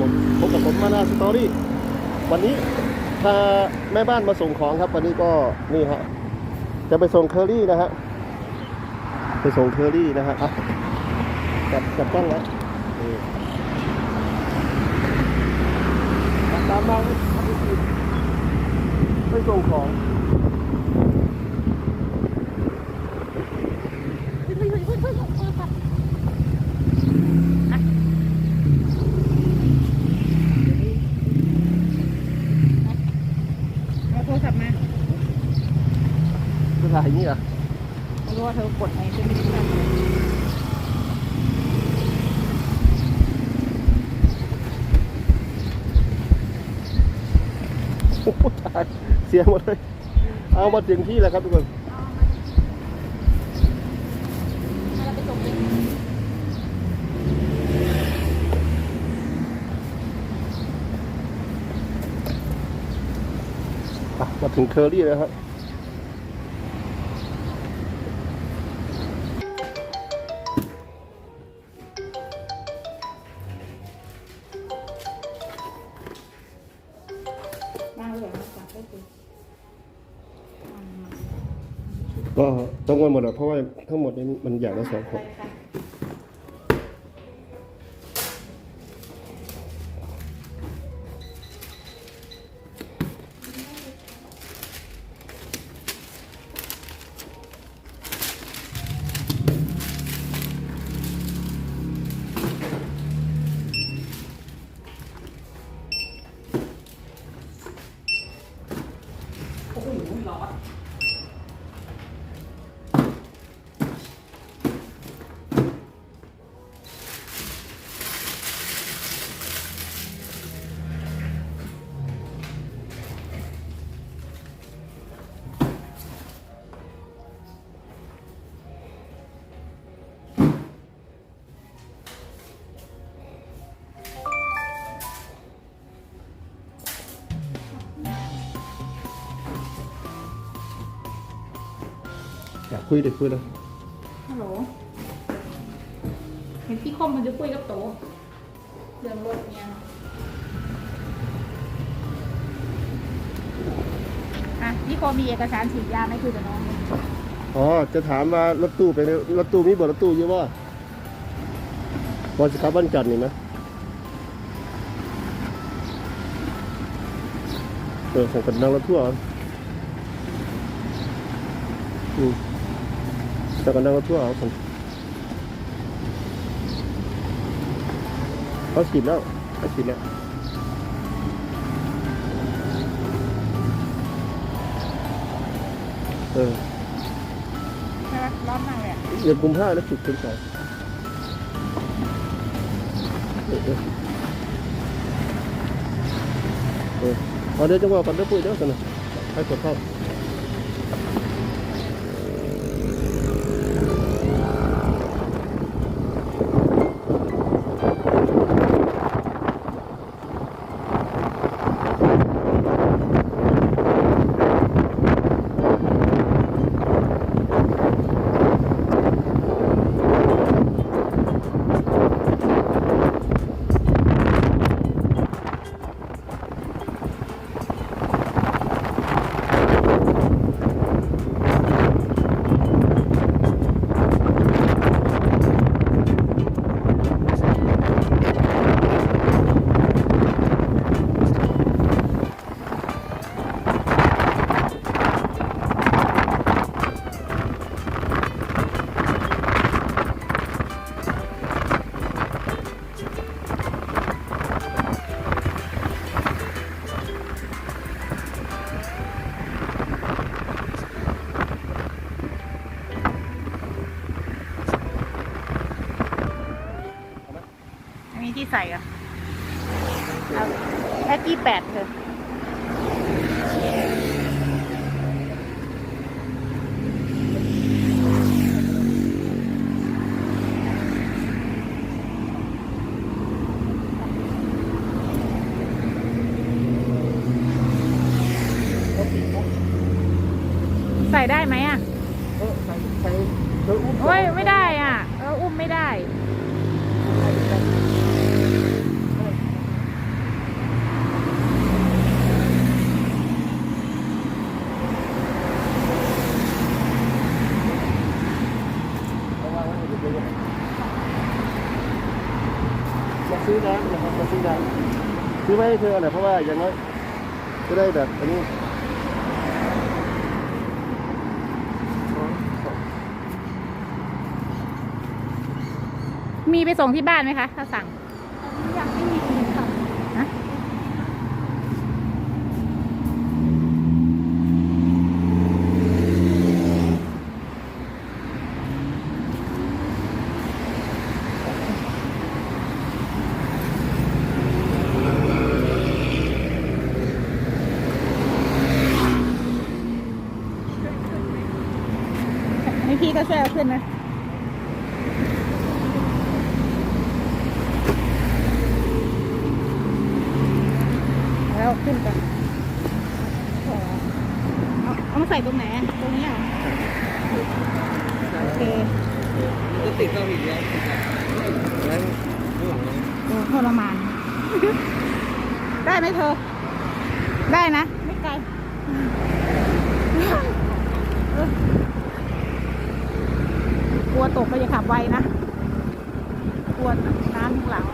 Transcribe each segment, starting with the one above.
ผมครับผมพบกับผมมานาสตอรี่วันนี้พาแม่บ้านมาส่งของครับ วันนี้ก็นี่ฮะจะไปส่งเคอรี่นะฮะไปส่งเคอรี่นะฮะอะจับจับกล้องไว้นี่ตามมาไปส่งของ เฮ้ยเฮ้ยเฮ้ยเฮ้ยเฮ้ยเฮ้ยเฮ้ยค่ะอะเอาโทรศัพท์มา จะถ่าย อย่างนี้เหรอไม่รู้ว่าเธอกดไหนฉันไม่ได้ทำอะไรโอ้โหถ่ายเสียหมดเลย เอามาถึงที่แล้วครับทุกคนเราไปส่งเลยอะมาถึงเคอรี่แล้วครับ วันหมดอะเพราะว่าทั้งหมดนี้มันอย่างละสองคไปนค่ะอยาก คุยเด็กคุยเลยฮัลโหลเห็นพี่คมมันจะคุยกับโตเรื่องรถเนี่ยอะพี่คมมีเอกสารฉีดยาไหมคุยกับน้องเนี่ยอ๋อ จะถามว่ารถตู้ไปไหนรถตู้มีบทรถตู้เยอะว่าวันสครับวันจันทร์นี่ไหมเออสั่งกันนั่งรถทั่วร์อืม สั่งกันนั่งรถทั่วร์เอาสั่งเขาฉีดแล้วเขาฉีดแล้วเออใช่ไหมร้อนมากเลยอะเดือนกุมภาแล้วจุดเป็นสองเออเออเออเอาเดี๋ยวจะว่ากันเดี๋ยวปุ้ยเดี๋ยวกันนะให้กดเข้า ใส่อะเอาแค่กี้แปดเถอะใส่ได้ไหมอะ เออใส่ใส่เธออุ้ม โอ้ยไม่ได้อะ เออ อุ้มไม่ได้ เซื้อน้ำนะครับมาซื้อน้ำซื้อไว้ ให้เธอแหละเพราะว่าอย่างน้อยจะได้แบบอันนี้มีไปส่งที่บ้านไหมคะ ถ้าสั่งไม่มีค่ะ ฮะให้พี่ก็ช่วยเอา ขึ้นนะแล้วขึ้นกันเอาเอามาใส่ตรงไหนอะตรงนี้เหรอโอเคจะติดเข้าอีกแล้วติดแล้วแล้วข้างหลังเลยโอ้ทรมาน ได้ไหมเธอ ได้นะ ไม่ไกล กลัวตกก็อย่าขับไวนะกลัวน้ำข้างหลัง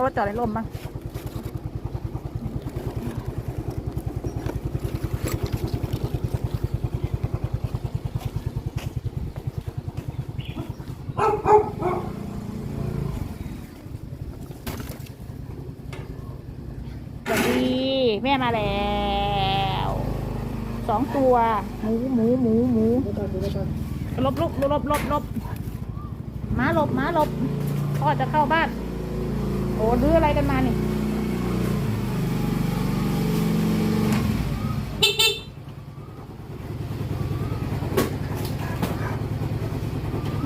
เอารถจอดในร่มบ้างสวัสดีแม่มาแล้วสองตัว หมูหมูหมูหมูลบลบลบลบลบม้าหลบม้าหลบพ่อจะเข้าบ้าน อ้ดื้ออะไรกันมานี่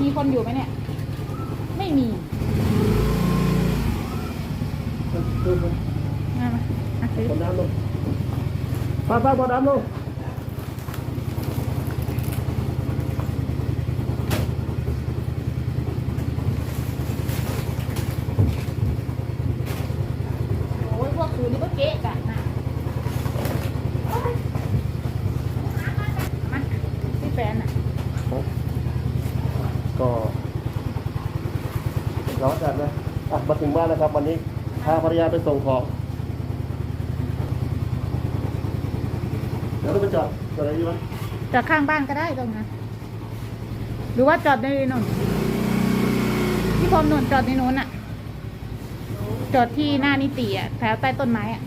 มีคนอยู่ไหมเนี่ย ไม่มีมามาอะซื้อบนน้ำลงป้าป้าบนน้ำลง โอ้ยพวกคืนนี่ก็เก๊ะกันนะมาที่แฟนอะ ก็ร้อนจัดนะอะ มาถึงบ้านนะครับ วันนี้พาภรรยาไปส่งของ เดี๋ยวเราไปจอดจอดอะไรดีวะจอดข้างบ้านก็ได้ตรงนั้นหรือว่าจอดในนนที่พรมนนจอดในนู้นอะ จอดที่หน้านิติอะแถวใต้ต้นไม้อะ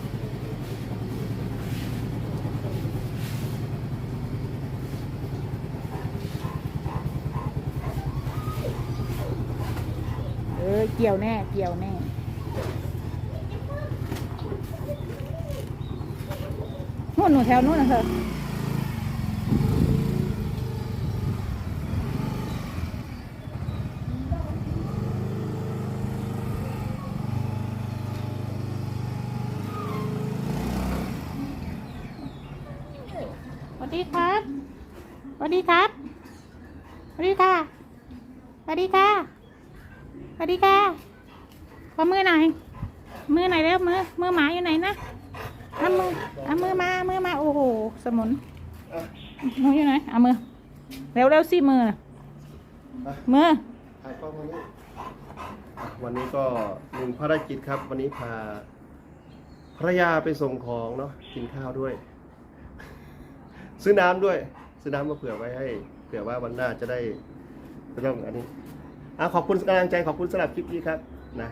เออเกี่ยวแน่ เกี่ยวแน่ นหนูแถวนู้นนะเธอสวัสดีครับสวัสดีครับสวัสดีค่ะสวัสดีค่ะสวัสดีค่ะขอมือหน่อยมือไหนแล้วมือมือหมาอยู่ไหนนะ เอามือเอามือมามือมาโอ้โหสมุนมืออยู่ไหนเอามือเร็วเร็วสิมืออะมือถ่ายกล้องวันนี้วันนี้ก็หนึ่งภารกิจครับ วันนี้พาภรรยาไปส่งของเนาะกินข้าวด้วย ซื้อน้ำด้วย ซื้อน้ำมาเผื่อไว้ให้เผื่อว่าวันหน้าจะได้ไม่ต้องอันนี้อะขอบคุณกำลังใจขอบคุณสำหรับคลิปนี้ครับนะ